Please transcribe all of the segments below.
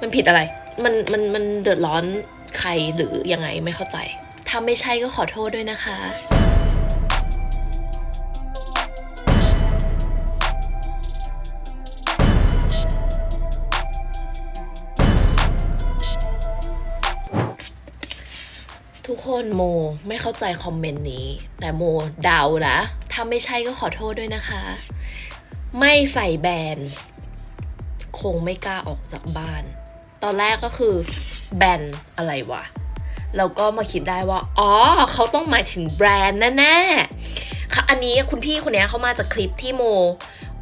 มันผิดอะไร มันมันมันเดือดร้อนใครหรือยังไงไม่เข้าใจ ถ้าไม่ใช่ก็ขอโทษด้วยนะคะทุกคนโมไม่เข้าใจคอมเมนต์นี้ แต่โมเดานะถ้าไม่ใช่ก็ขอโทษด้วยนะคะ ไม่ใส่แบรนด์ คงไม่กล้าออกจากบ้าน ตอนแรกก็คือแบรนด์อะไรวะแล้วก็มาคิดได้ว่า อ๋อ เขาต้องหมายถึงแบรนด์แน่ๆค่ะอันนี้คุณพี่คนนี้เขามาจากคลิปที่โม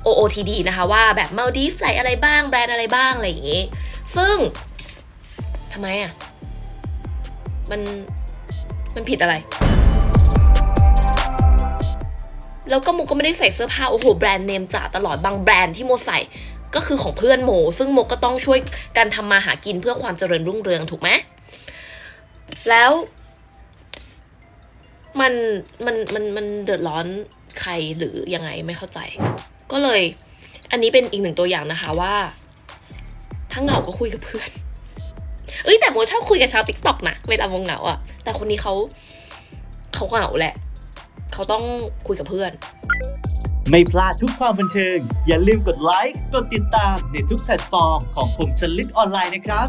OOTD นะคะว่าแบบมาดีฟใส่อะไรบ้างแบรนด์อะไรบ้าง อะไรอย่างงี้ ซึ่งทำไมอะ มัน มันผิดอะไร แล้วก็โมก็ไม่ได้ใส่เสื้อผ้า โอ้โห แบรนด์เนมจ๋าตลอดบางแบรนด์ที่โมใส่ ก็คือของเพื่อนโม ซึ่งโมก็ต้องช่วยกันทำมาหากินเพื่อความเจริญรุ่งเรืองถูกไหมแล้ว มันมันมันมันเดือดร้อนใครหรือยังไงไม่เข้าใจ ก็เลย อันนี้เป็นอีกหนึ่งตัวอย่างนะคะว่าถ้าเหงาก็คุยกับเพื่อนเอ้ยแต่โมชอบคุยกับชาวติ๊กต็อกนะเวลาโมเหงาอะแต่คนนี้เขาเขาเหงาแหละ เขาต้องคุยกับเพื่อน ไม่พลาดทุกความบันเทิง อย่าลืมกดไลค์ กดติดตามในทุกแพลตฟอร์มของคมชลิตออนไลน์นะครับ